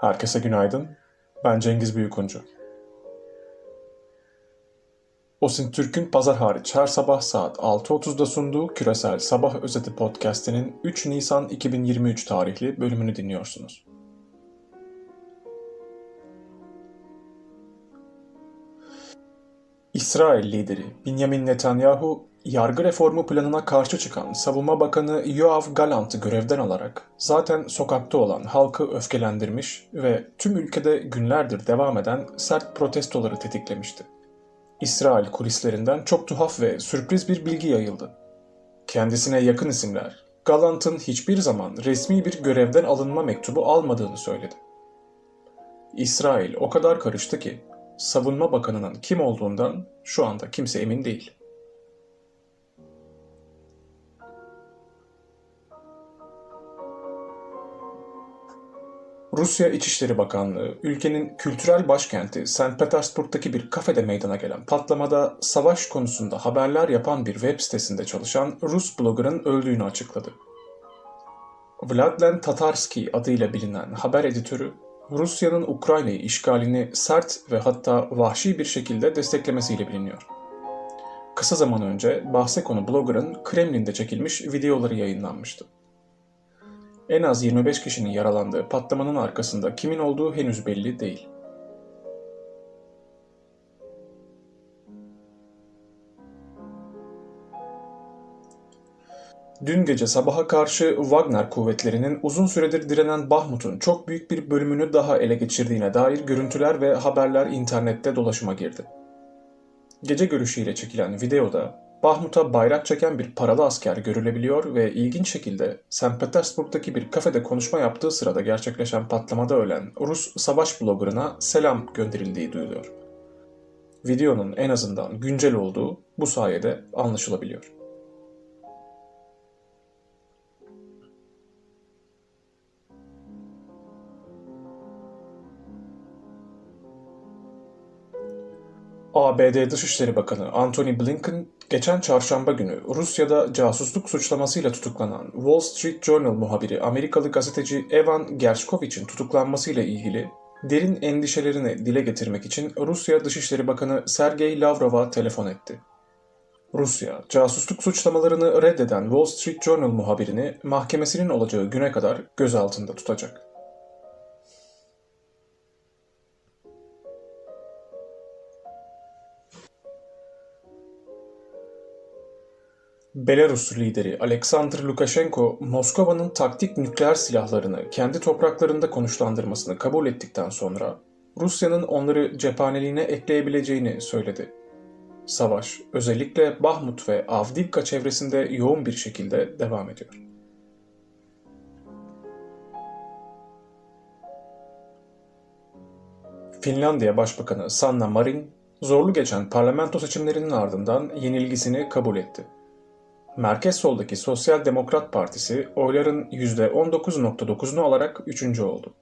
Herkese günaydın. Ben Cengiz Büyükuncu. Osin Türk'ün pazar hariç her sabah saat 6.30'da sunduğu Küresel Sabah Özeti podcast'inin 3 Nisan 2023 tarihli bölümünü dinliyorsunuz. İsrail lideri Benjamin Netanyahu, yargı reformu planına karşı çıkan Savunma Bakanı Yoav Gallant'ı görevden alarak zaten sokakta olan halkı öfkelendirmiş ve tüm ülkede günlerdir devam eden sert protestoları tetiklemişti. İsrail kulislerinden çok tuhaf ve sürpriz bir bilgi yayıldı. Kendisine yakın isimler, Gallant'ın hiçbir zaman resmi bir görevden alınma mektubu almadığını söyledi. İsrail o kadar karıştı ki Savunma Bakanı'nın kim olduğundan şu anda kimse emin değil. Rusya İçişleri Bakanlığı, ülkenin kültürel başkenti St. Petersburg'daki bir kafede meydana gelen patlamada savaş konusunda haberler yapan bir web sitesinde çalışan Rus blogger'ın öldüğünü açıkladı. Vladlen Tatarski adıyla bilinen haber editörü, Rusya'nın Ukrayna'yı işgalini sert ve hatta vahşi bir şekilde desteklemesiyle biliniyor. Kısa zaman önce bahse konu blogger'ın Kremlin'de çekilmiş videoları yayınlanmıştı. En az 25 kişinin yaralandığı patlamanın arkasında kimin olduğu henüz belli değil. Dün gece sabaha karşı Wagner kuvvetlerinin uzun süredir direnen Bahmut'un çok büyük bir bölümünü daha ele geçirdiğine dair görüntüler ve haberler internette dolaşıma girdi. Gece görüşüyle çekilen videoda Bahmut'a bayrak çeken bir paralı asker görülebiliyor ve ilginç şekilde St. Petersburg'daki bir kafede konuşma yaptığı sırada gerçekleşen patlamada ölen Rus savaş bloggerına selam gönderildiği duyuluyor. Videonun en azından güncel olduğu bu sayede anlaşılabiliyor. ABD Dışişleri Bakanı Antony Blinken geçen çarşamba günü Rusya'da casusluk suçlamasıyla tutuklanan Wall Street Journal muhabiri Amerikalı gazeteci Evan Gershkovich'in tutuklanmasıyla ilgili derin endişelerini dile getirmek için Rusya Dışişleri Bakanı Sergey Lavrov'a telefon etti. Rusya, casusluk suçlamalarını reddeden Wall Street Journal muhabirini mahkemesinin olacağı güne kadar gözaltında tutacak. Belarus lideri Alexander Lukashenko, Moskova'nın taktik nükleer silahlarını kendi topraklarında konuşlandırmasını kabul ettikten sonra Rusya'nın onları cephaneliğine ekleyebileceğini söyledi. Savaş özellikle Bahmut ve Avdiivka çevresinde yoğun bir şekilde devam ediyor. Finlandiya Başbakanı Sanna Marin, zorlu geçen parlamento seçimlerinin ardından yenilgisini kabul etti. Merkez soldaki Sosyal Demokrat Partisi oyların %19.9'unu alarak 3. oldu.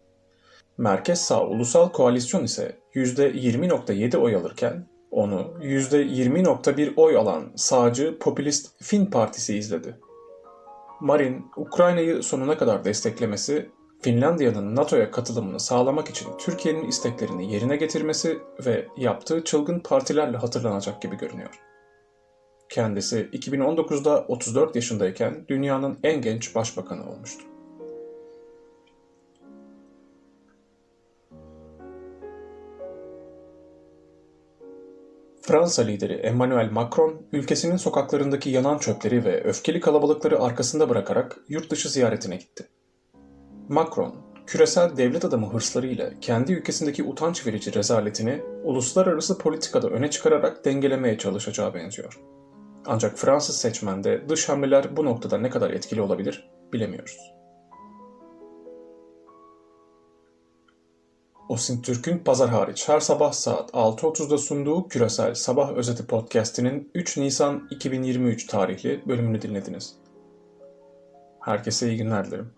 Merkez sağ Ulusal Koalisyon ise %20.7 oy alırken onu %20.1 oy alan sağcı popülist Fin Partisi izledi. Marin, Ukrayna'yı sonuna kadar desteklemesi, Finlandiya'nın NATO'ya katılımını sağlamak için Türkiye'nin isteklerini yerine getirmesi ve yaptığı çılgın partilerle hatırlanacak gibi görünüyor. Kendisi 2019'da 34 yaşındayken dünyanın en genç başbakanı olmuştu. Fransa lideri Emmanuel Macron, ülkesinin sokaklarındaki yanan çöpleri ve öfkeli kalabalıkları arkasında bırakarak yurt dışı ziyaretine gitti. Macron, küresel devlet adamı hırslarıyla kendi ülkesindeki utanç verici rezaletini uluslararası politikada öne çıkararak dengelemeye çalışacağı benziyor. Ancak Fransız seçmende dış hamleler bu noktada ne kadar etkili olabilir bilemiyoruz. Osin Türk'ün pazar hariç her sabah saat 6.30'da sunduğu Küresel Sabah Özeti podcast'inin 3 Nisan 2023 tarihli bölümünü dinlediniz. Herkese iyi günler dilerim.